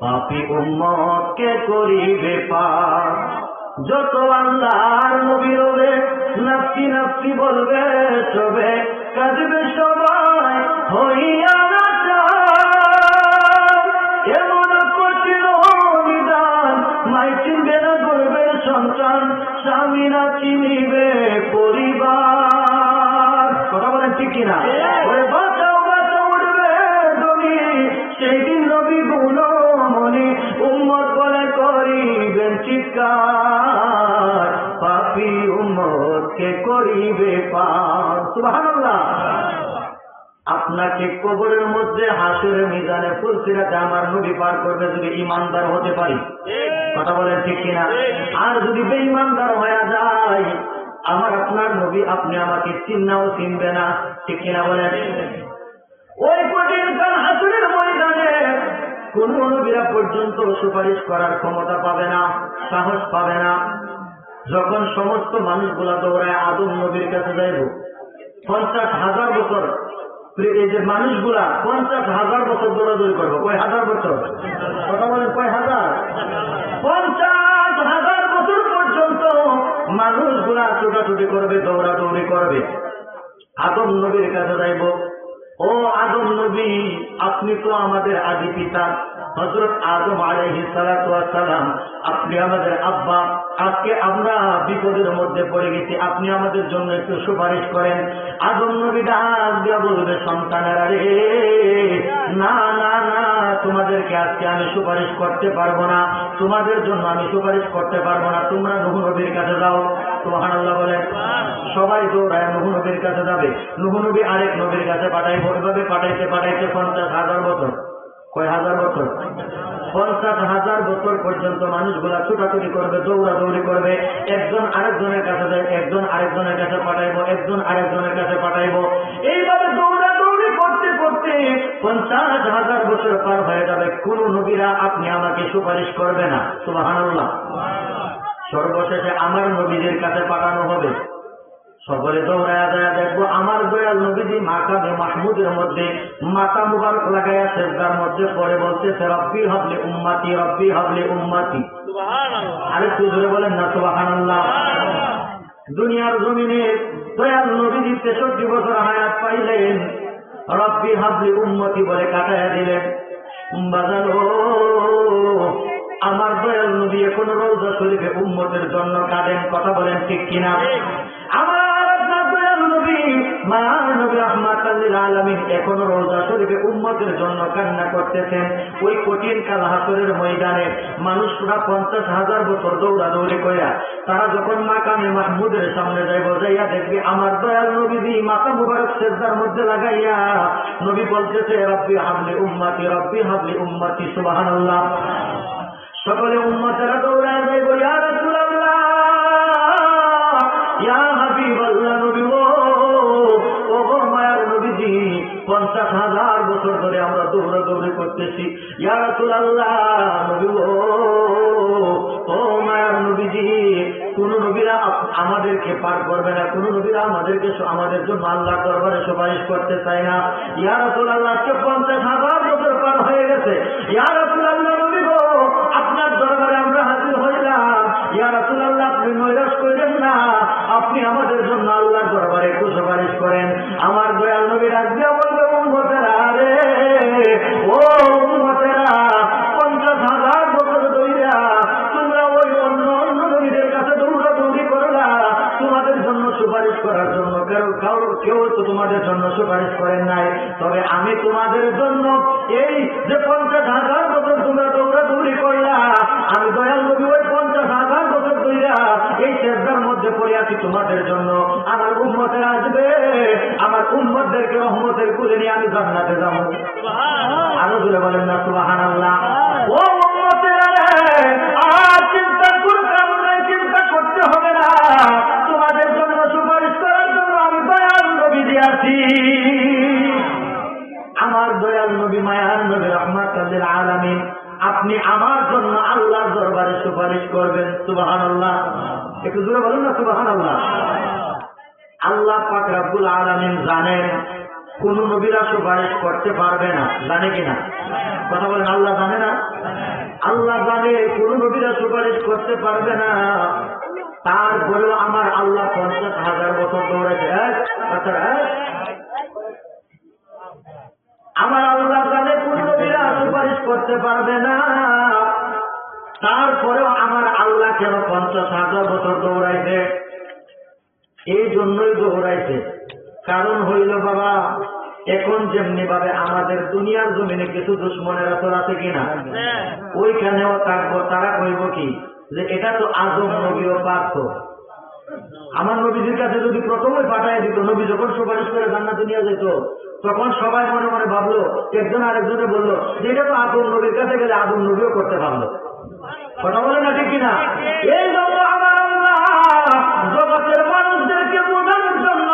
পাপি উম্মতকে করিবে পার যত আল্লাহর নবী রবে, নাফসি নাফসি বলবে, সবে কাঁদবে সবাই, হইয়া। এমন স্বামী না চিনিবে পরিবার। কথা বলেন ঠিক কিনা? করিবেন পাপি উম্মতকে করিবে পাপ। আপনাকে কবরের মধ্যে হাসুরে মিজানে ফুলসিরাতে আমার নবী পার করবে যদি ইমানদার হতে পারি। কথা বলেন ঠিক কিনা? আর যদি বেঈমানদার হয়ে যায়, আমার আপনার নবী, আপনি আমাকে চিন্নাও চিনবে না। ঠিক কিনা বলেন? ওই কঠিন হাসুরের ময়দানে কোন নবীরা পর্যন্ত সুপারিশ করার ক্ষমতা পাবে না। সাহস পাবে না। যখন সমস্ত মানুষগুলা দৌড়ায় আদম নবীর কাছে যাইব, পঞ্চাশ হাজার বছর এই যে মানুষগুলা পঞ্চাশ হাজার বছর দৌড়াদৌড়ি করব। কয় হাজার বছর? কথা বলেন, কয় হাজার? পঞ্চাশ হাজার বছর পর্যন্ত মানুষগুলা ছোটাছুটি করবে, দৌড়াদৌড়ি করবে। আদম নবীর কাছে যাইব, ও আদম নবী, আপনি তো আমাদের আদি পিতা। হজরত আদম আলহি সালাম আপনি আমাদের আব্বা, আজকে আমরা বিপদের মধ্যে পড়ে গেছি, আপনি আমাদের জন্য একটু সুপারিশ করেন। আদম নবী ডাক বলবে, সন্তানেরা রে, না না না, তোমাদেরকে আজকে আমি সুপারিশ করতে পারব না, তোমাদের জন্য আমি সুপারিশ করতে পারব না, তোমরা নুহ নবীর কাছে যাও। সুবহানাল্লাহ বলেন। সবাই দৌড়ায়, নুহ নবীর কাছে যাবে। নুহ নবী আরেক নবীর কাছে পাঠাই ওইভাবে পাঠাইতে পাঠাইতে পঞ্চাশ হাজার বছর। কয় হাজার বছর? পঞ্চাশ হাজার বছর পর্যন্ত মানুষগুলা ছুটাছুটি করবে, দৌড়াদৌড়ি করবে। একজন আরেকজনের কাছে যায়, একজন আরেকজনের কাছে পাঠাইবো, একজন আরেকজনের কাছে পাঠাইবো। এইভাবে দৌড়াদৌড়ি করতে করতে পঞ্চাশ হাজার বছর পার হয়ে যাবে। কোন নবীরা আপনি আমাকে সুপারিশ করবে না। সুবাহান্লাহ সর্বশেষে আমার নবীদের কাছে পাঠানো হবে। সকলে দৌড়ায়া দেয়া দেখব। আমার দয়াল নবীজি মাকামে মাহমুদের মধ্যে মাথা মুবারক লাগাইয়া সেজদার মধ্যে পরে বলতেছে রব্বি হবলে উম্মাতি রব্বি হবলে উম্মাতি। আরে তুই ধরে বলেন না সুবহানাল্লাহ। দুনিয়ার জমিনে দয়াল নবীজি তেষট্টি বছর হায়াত পাইলেন। রব্বি হাবলি উম্মতি বলে কাটাইয়া দিলেন। বাজানো আমার দয়াল নবী এখন রোজা শরীফে উম্মতের জন্য কাঁদেন কথা বলেন ঠিক কিনা? এখনও রোজা শরীফে উম্মতের জন্য কান্না করতেছেন। ওই কঠিন কাল ময়দানে মানুষরা পঞ্চাশ হাজার বছর তারা যখন মাকামে মাহমুদের সামনে যাইব, যাইয়া দেখবি আমার দয়াল নবীজি মাথা মুবারক মধ্যে লাগাইয়া নবী বলতেছে, রব্বি হাবলি উম্মাতি, রব্বি হাবলি উম্মাতি, সুবহানাল্লাহ। সকলে উম্মতেরা দৌড়ায় যাইব, ইয়া পঞ্চাশ হাজার বছর ধরে আমরা দৌড়াদৌড়ি করতেছি। কোন নবীরা আমাদেরকে পার করবে না, কোন নবীরা আমাদেরকে আমাদের জন্য আল্লাহ দরবারে সুপারিশ করতে চায় না। ইয়া রাসূলুল্লাহ, আজকে পঞ্চাশ হাজার বছর পার হয়ে গেছে। ইয়া রাসূলুল্লাহ, নবী আপনার দরবারে আমরা হাজির হইলাম। ইয়া রাসূলুল্লাহ, আপনি নৈরাশ করেন না, আপনি আমাদের জন্য আল্লাহর দরবারে একটু সুপারিশ করেন। আমার দয়াল জন্য কারও কারও কেউ তো তোমাদের জন্য সুপারিশ করেন নাই। তবে আমি তোমাদের জন্য এই যে পঞ্চাশ হাজার বছর তোমরা তোমরা দৌড়াদৌড়ি করলা আমি দয়াল নবী ওই পঞ্চাশ হাজার বছর দইরা এই শ্রদ্ধার মধ্যে পড়ে আছি তোমাদের জন্য। আমার উম্মতের আসবে আমার উম্মতদেরকে রহমতের কুলে নিয়ে আমি জান্নাতে যাব। আরও জুড়ে বলেন না সুবাহান আল্লাহ ও উম্মতেরা রে, আর চিন্তা করতে হবে না। দিয়াছি আমার দয়াল নবী, মায়ার নবী, রহমাত আলামিন, আপনি আমার জন্য আল্লাহর দরবারে সুপারিশ করবেন। সুবাহান আল্লাহ একটু দূরে বলুন না সুবাহান আল্লাহ আল্লাহ পাক রাব্বুল আলামিন জানেন, কোন নবীরা সুপারিশ করতে পারবে না। জানে কিনা কথা বলেন, আল্লাহ জানে না? আল্লাহ জানে, কোন নবীরা সুপারিশ করতে পারবে না। তারপরেও আমার আল্লাহ পঞ্চাশ হাজার বছর দৌড়েছে এক, আচ্ছা, এক। আমার আল্লাহ কোন নবীরা সুপারিশ করতে পারবে না। তারপরেও আমার আল্লাহ কেন পঞ্চাশ হাজার বছর দৌড়াইছে? এই জন্যই দৌড়াইছে। কারণ হইল বাবা এখন যেমনি ভাবে আমাদের দুনিয়ার জমিনে কিছু দুশ্মনের আছে কিনা ওইখানেও থাকব তারা কইব কি যে এটা তো আজম নবীও পারত আমার নবীজির কাছে যদি প্রথমে পাঠাই দিত, নবী যখন সুপারিশ করে জান্নাত দুনিয়া যেত, তখন সবাই মনে মনে ভাবলো, একজন আরেকজনে বলল, যে এটা তো আদম নবীর কাছে গেলে আদম নবীও করতে পারল। কথা বলে না ঠিক কিনা? এই জন্য আমার জগতের মানুষদেরকে বোঝানোর জন্য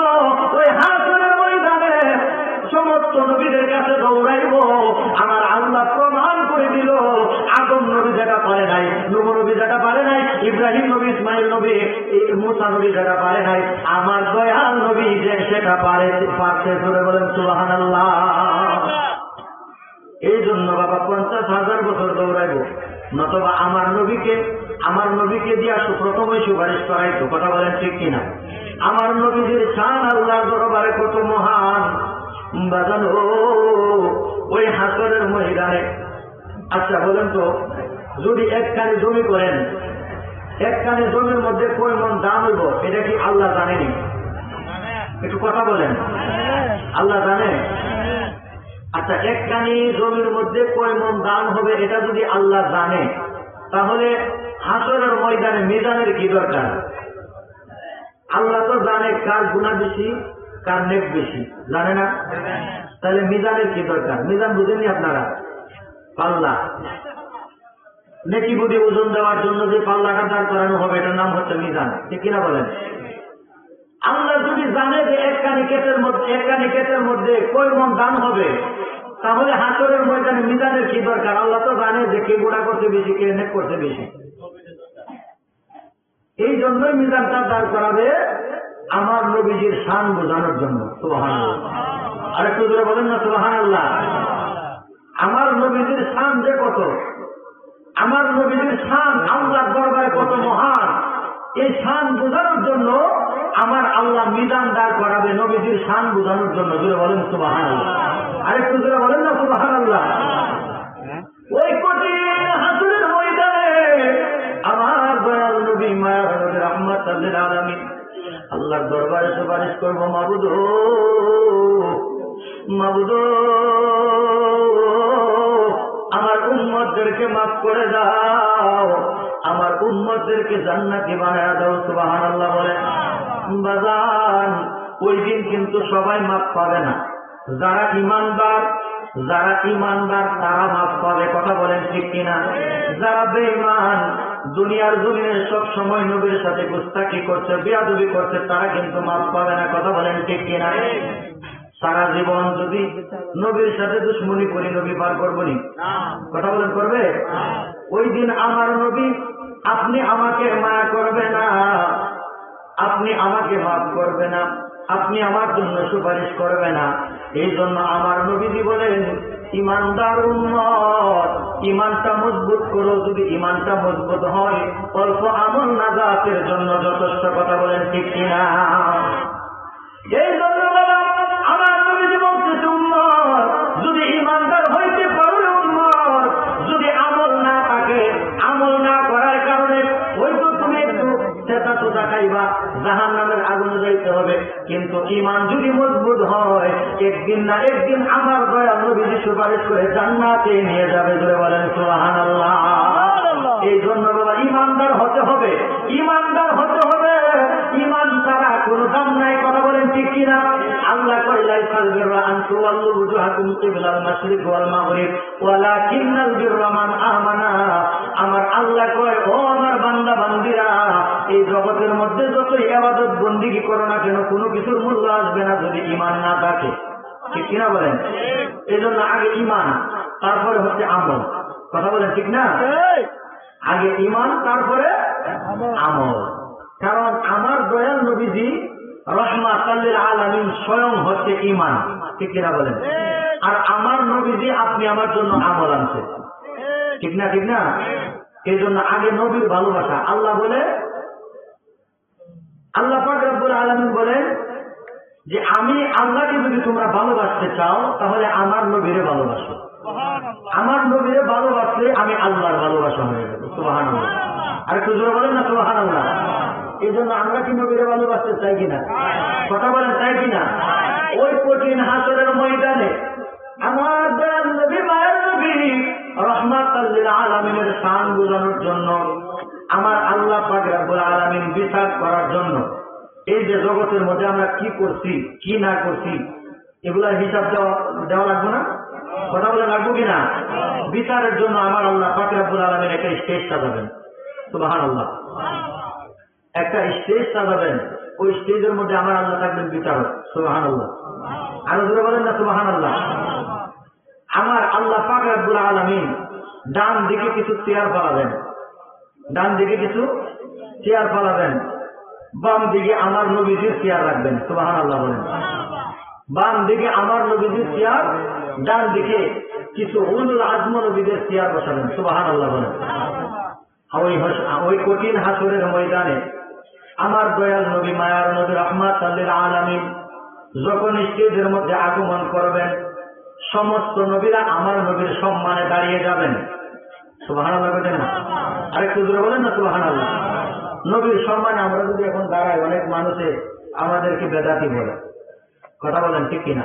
ওই হাসনের ময়দানে সমস্ত নবীদের কাছে দৌড়াইব। আমার আল্লাহ প্রমাণ করে দিল, আদম নবী যেটা পারে নাই নব নবী যেটা পারে নাই, ইব্রাহিম নবী, ইসমাইল নবী মুসা নবী যেটা পারে নাই, আমার দয়াল নবী যে সেটা পারে পারতে ধরে বলেন সুবাহান এই জন্য বাবা পঞ্চাশ হাজার বছর দৌড়াইব, নতবা আমার নবীকে আমার নবীকে দিয়া প্রথমে সুপারিশ করাইতো, কথা বলেন ঠিক কিনা? আমার নবীদের শান আল্লাহ দরবারে কত মহান। বাজানো, ওই হাসরের মহিলারে আচ্ছা বলেন তো যদি একখানে জমি করেন একখানে জমির মধ্যে কয় মন দাম হইব, এটা কি আল্লাহ জানেনি? একটু কথা বলেন। আল্লাহ জানে? আচ্ছা একখানি জমির মধ্যে কয় মন দান হবে, এটা যদি আল্লাহ জানে, তাহলে হাসরের ময়দানে মিজানের কি দরকার? আল্লাহ তো জানে কার গুণা বেশি, কার নেক বেশি। জানে না? তাহলে মিজানের কি দরকার? মিজান বুঝেননি আপনারা? পাল্লা। নেকি বুঝি ওজন দেওয়ার জন্য যে পাল্লাটা দাঁড় করানো হবে, এটার নাম হচ্ছে মিজান। ঠিক কিনা বলেন? আল্লাহ যদি জানে যে এক কানি কেটের মধ্যে এক কানি কেটের মধ্যে কয় মন দান হবে, তাহলে হাসরের ময়দানে মিজানের কি দরকার? আল্লাহ তো জানে যে কে গোড়া করতে বেশি, কে নেক করতে বেশি। এই জন্যই মিজানটা দাঁড় করাবে আমার নবীজির শান বোঝানোর জন্য। সোহান আর একটু বলেন না সোহান আল্লাহ আমার নবীজির শান যে কত? আমার নবীজির শান আল্লাহর দরবারে কত মহান। এই শান বোঝানোর জন্য আমার আল্লাহ মিজান দাঁড় করাবে নবীজির শান বোঝানোর জন্য। জুড়ে বলেন সুবাহান আল্লাহ আরেকটু জুড়ে বলেন না সুবাহান আল্লাহ ওই কঠিন হাসুরের ময়দানে আমার দয়াল নবী নবী রহমত আলমী আল্লাহর দরবারে সুপারিশ করব, মাবুদ। মাবুদ। উম্মতদেরকে মাফ করে দাও। আমার উম্মতদেরকে জান্নাতি বানায় দাও সুবাহান আল্লাহ বলে ওই দিন কিন্তু সবাই মাফ পাবে না। যারা ইমানদার যারা ইমানদার তারা মাফ পাবে। কথা বলেন ঠিক কিনা? যারা বেঈমান, দুনিয়ার জমিনে সব সময় নবীর সাথে গুস্তাকি করছে, বিয়াদবি করছে, তারা কিন্তু মাফ পাবে না। কথা বলেন ঠিক কিনা? সারা জীবন যদি নবীর সাথে দুশ্মনী করি, নবী পার করব নি? কথা বলেন, করবে? ওই দিন আমার নবী, আপনি আমাকে মায়া করবে না, আপনি আমাকে মাফ করবে না, আপনি আমার জন্য সুপারিশ করবে না। এই জন্য আমার নবীজি বলেন, ইমানদার উন্মত ইমানটা মজবুত করো। যদি ইমানটা মজবুত হয়, অল্প আমল নাজাতের জন্য যথেষ্ট কথা বলেন ঠিক কিনা? এই জন্য বাবা আমার নবীজি বলতেছে উন্মত যদি ইমানদার হইতে পারো উন্মত যদি আমল না থাকে আমল না করার কারণে হয়তো তুমি একটু চেতা চোতা খাইবা জাহান নামের আগুন যাইতে হবে। কিন্তু ইমান যদি মজবুত হয় একদিন না একদিন আমার দয়া নবীজি সুপারিশ করে জান্নাতে নিয়ে যাবে বলেন সোহান এই জন্য বাবা ইমানদার হতে হবে। ইমানদার বিররা আন তুওয়াল্লু wujuhakum কিবলাল মাশরিক ওয়াল মাগরিব ওয়ালাকিন্নাল বিররা মান আমানা আমার আল্লাহ কয় ও আমার বান্দা বান্দিরা এই জগতের মধ্যে যতই ইবাদত বন্দিগি করো না কেন কোনো কিছুর মূল্য আসবে না যদি ইমান না থাকে। ঠিক কিনা বলেন? এই জন্য আগে ইমান তারপরে হচ্ছে আমল। কথা বলেন ঠিক না? আগে ইমান তারপরে আমল। কারণ আমার দয়াল নবীজি স্বয়ং হচ্ছে ইমান ঠিক কিনা বলেন? আর আমার আপনি আমার জন্য আমল ঠিক না ঠিক না? এই জন্য আগে নবীর ভালোবাসা। আল্লাহ বলে, আল্লাহ আলমিন যে, আমি আল্লাহকে যদি তোমরা ভালোবাসতে চাও, তাহলে আমার নবীরে ভালোবাসো। আমার নবীরে ভালোবাসলে আমি আল্লাহর ভালোবাসা হয়ে যাব। সুবাহান আর একটু জোরে বলেন না আল্লাহ এই জন্য আমরা কি নবীরে ভালোবাসতে চাই কিনা? কথা বলেন, চাই কিনা? ওই কঠিন হাসরের ময়দানে আমার দয়াল নবী, মায়ের নবী রহমাত আলমিনের স্থান বোঝানোর জন্য, আমার আল্লাহ পাক রব্বুল আলমিন বিচার করার জন্য এই যে জগতের মধ্যে আমরা কি করছি, কি না করছি, এগুলার হিসাব দেওয়া দেওয়া লাগবে না? কথা বলে লাগবো কিনা? বিচারের জন্য আমার আল্লাহ পাক রব্বুল আলমিন একটা স্টেজ সাজাবেন সুবাহান আল্লাহ একটা স্টেজ সাজাবেন। ওই স্টেজের মধ্যে আমার আল্লাহ থাকবেন বিচারক সুবাহান আল্লাহ আরও জোরে বলেন না সুবাহান আল্লাহ আমার আল্লাহ পাক রব্বুল আলমিন ডান দিকে কিছু চেয়ার পালাবেন ডান দিকে কিছু চেয়ার পালাবেন বাম দিকে আমার নবীজির চেয়ার রাখবেন সুবাহান আল্লাহ বলেন। বাম দিকে আমার নবীজির চেয়ার, ডান দিকে কিছু উলুল আজম নবীদের চেয়ার বসাবেন সুবাহান আল্লাহ বলেন ওই কঠিন হাসরের ময়দানে আমার দয়াল নবী মায়ার নবী রহমাত আল্লিল আলামিন যখন স্টেজের মধ্যে আগমন করবেন সমস্ত নবীরা আমার নবীর সম্মানে দাঁড়িয়ে যাবেন। সুবাহান বলেন না? আরেকটু দূরে বলেন না সুবাহান নবীর সম্মানে আমরা যদি এখন দাঁড়াই অনেক মানুষে আমাদেরকে বেদাতি বলে। কথা বলেন ঠিক কিনা?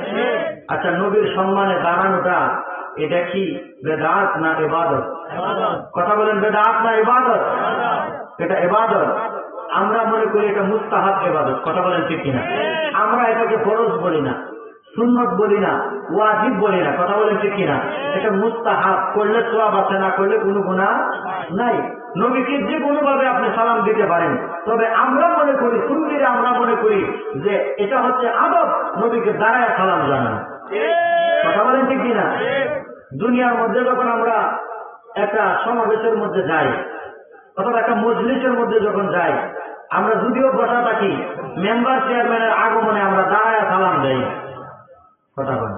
আচ্ছা নবীর সম্মানে দাঁড়ানোটা এটা কি বেদাত না এবাদত? কথা বলেন বেদাত না ইবাদত এটা ইবাদত আমরা মনে করি এটা মুস্তাহাব ইবাদত, কথা বলেন ঠিক কিনা? আমরা এটাকে ফরজ বলি না, সুন্নত বলি না, ওয়াজিব বলি না, কথা বলেন ঠিক কিনা? এটা মুস্তাহাব, করলে সোয়াব আছে, না করলে কোনো গুণা নাই। নবীকে যে কোনো ভাবে আপনি সালাম দিতে পারেন, তবে আমরা মনে করি সুন্দিরে আমরা মনে করি যে এটা হচ্ছে আদব, নবীকে দাঁড়ায় সালাম জানানো। কথা বলেন ঠিক কিনা? দুনিয়ার মধ্যে যখন আমরা একটা সমাবেশের মধ্যে যাই অথবা একটা মজলিসের মধ্যে যখন যাই, আমরা যদিও বসা থাকি, মেম্বার চেয়ারম্যানের আগমনে আমরা দাঁড়ায় সালাম দেই। কথা বলেন।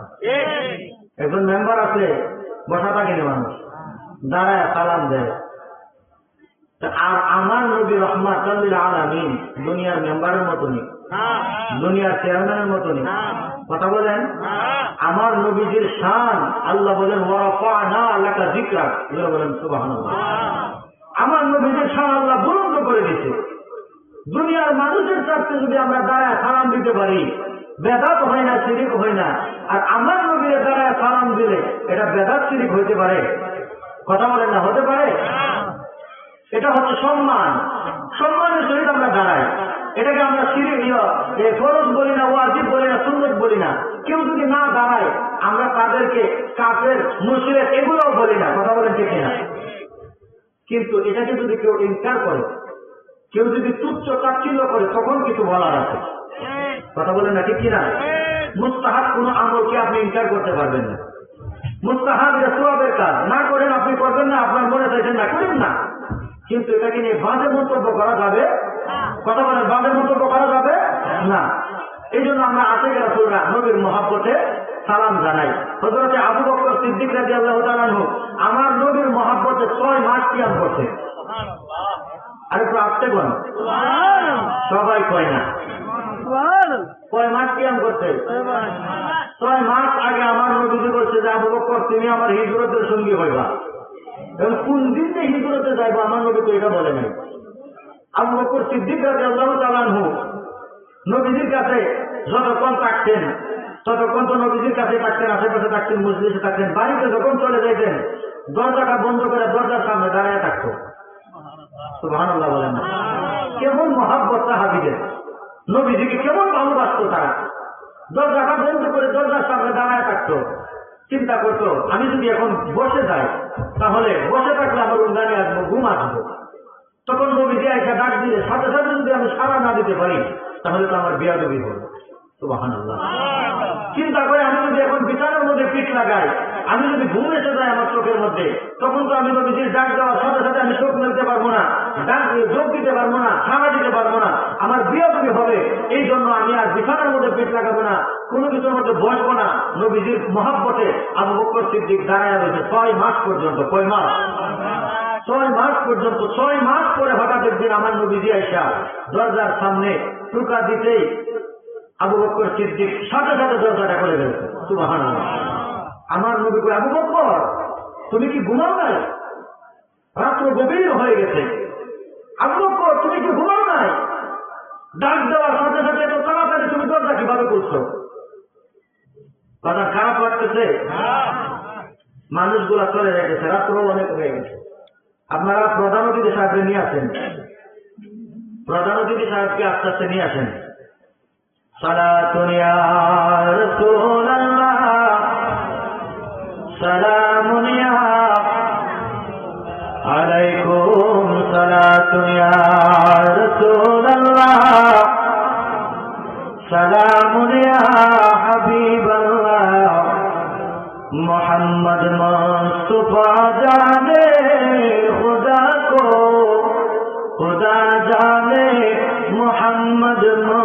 একজন মেম্বার আছে বসা থাকেনি মানুষ, দাঁড়ায় সালাম দেয়। আর আমার নবী রহমাত আলামিন দুনিয়ার মেম্বারের মতনই, দুনিয়ার চেয়ারম্যানের মতনই। কথা বলেন? আমার নবীজির শান, আল্লাহ বলেন ওয়ারাফানা লাকা যিকরা। এগুলো বলেন, সুবহানাল্লাহ। আমার নবীজির শান আল্লাহ বুলন্দ করে দিয়েছে। দুনিয়ার মানুষের সাথে যদি আমরা দাঁড়ায় সালাম দিতে পারি, বেদাত হয় না, শিরিক হয় না, আর আমার নবীর দাঁড়ায় সালাম দিলে এটা বেদাত, শিরিক হইতে পারে? কথা বলেন না, হতে পারে? এটা হচ্ছে সম্মান। সম্মানের সহিত আমরা দাঁড়াই। এটাকে আমরা সিঁড়ি ফরজ বলি না, ওয়াজিব বলি না সুন্দর বলি না। কেউ যদি না দাঁড়ায়, আমরা তাদেরকে কাফের মুসলিম এগুলোও বলি না। কথা বলেন ঠিক না কিন্তু এটাকে যদি কেউ ইনকার করে, কেউ যদি তুচ্ছ তাচ্ছিল্য করে, তখন কিছু বলার আছে। কথা বলেন না, ঠিক কিনা? মুস্তাহাব কোন আমলকে আপনি ইনকার করতে পারবেন না। মুস্তাহাব এটা কাজ, না করেন আপনি করবেন না, আপনার মনে চাইছেন না, করেন না। কিন্তু এটাকে নিয়ে বাঁধে মন্তব্য করা যাবে? কথা বলেন বাঁধে মন্তব্য করা যাবে? না। এই জন্য আমরা আশে রাসুলরা নবীর মহাব্বতে সালাম জানাই। হজরতে আবু বকর সিদ্দিক রাজি আল্লাহ তালানহু আমার নবীর মহাব্বতে ছয় মাস কিয়াম করছে। আর একটু আসতে কোন? সবাই কয় না। কয় মাস কিয়াম করছে? ছয় মাস আগে আমার নবীজি বলছে যে আবু বকর তুমি আমার হিজরতের সঙ্গী হইবা। এবং কোন দিন যে হিজরতে যাইবো আমার নবী তো এটা বলে নাই। আবু বকর সিদ্দিক রাজি আল্লাহ তালানহু নবীজির কাছে যতক্ষণ থাকতেন ততক্ষণ তো নবীজির কাছে থাকতেন আশেপাশে থাকতেন মসজিদে থাকতেন বাড়িতে যখন চলে যাইতেন, দরজাটা বন্ধ করে দরজার সামনে দাঁড়ায় থাকতো। সুবহান বলেন কেমন মহাব্বত সাহাবিদের। নবীজিকে কেমন ভালোবাসতো তারা। দরজাটা বন্ধ করে দরজার সামনে দাঁড়ায় থাকতো। চিন্তা করতো, আমি যদি এখন বসে যাই, তাহলে বসে থাকলে আমার উন্দানে আসব ঘুম আসব। তখন নবীজি একটা ডাক দিলে, সাথে সাথে যদি আমি সারা না দিতে পারি, তাহলে তো আমার বিয়াদবি হল। সুবাহান আল্লাহ চিন্তা করে আমি যদি এখন বিছানার মধ্যে পিঠ লাগাই, আমি যদি ঘুম এসে যায় আমার চোখের মধ্যে, তখন তো আমি নবীজির ডাক দেওয়ার সাথে সাথে আমি চোখ মেলতে পারব না, ডাক যোগ দিতে পারব না খানা দিতে পারব না। আমার বিয়োগী হবে, এই জন্য আমি আর বিছানার মধ্যে পিঠ লাগাবো না। কোনো কিছুর মধ্যে বসবো না। নবীজির মহাব্বতে আবু বকর সিদ্দিক দাঁড়ায় রয়েছে ছয় মাস পর্যন্ত, কয় মাস? ছয় মাস পর্যন্ত, ছয় মাস পরে হঠাৎ একদিন আমার নবীজি আইসা দরজার সামনে টুকা দিতেই আবু বকর সিদ্দিক সাথে সাথে দরজাটা করে ফেলছে। সুবাহান আমার নবী করে আবু বকর তুমি কি ঘুমাও নাই? রাত্র গভীর হয়ে গেছে। আবু বকর তুমি কি ঘুমাও নাই? ডাক দেওয়ার সাথে সাথে এত তাড়াতাড়ি তুমি দরজা কীভাবে করছ কথা খারাপ লাগতেছে? মানুষগুলা চলে গেছে রাত্র অনেক হয়ে গেছে। আপনারা প্রধান অতিথি সাহেবকে নিয়ে আসেন। প্রধান অতিথি সাহেবকে আস্তে আস্তে নিয়ে আসেন। صلاة يا رسول الله. سلام يا عليكم. صلاة يا رسول الله. سلام يا حبيب الله. محمد مصطفیٰ جانے خدا کو، خدا جانے محمد مصطفیٰ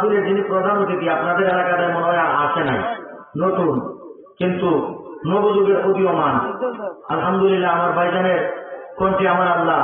আজকের যিনি প্রধান অতিথি, আপনাদের এলাকাতে মনে হয় আর আসে নাই। নতুন, কিন্তু নবযুগের উদীয়মান আলহামদুলিল্লাহ, আমার ভাইজানের কোনটি আমার আল্লাহ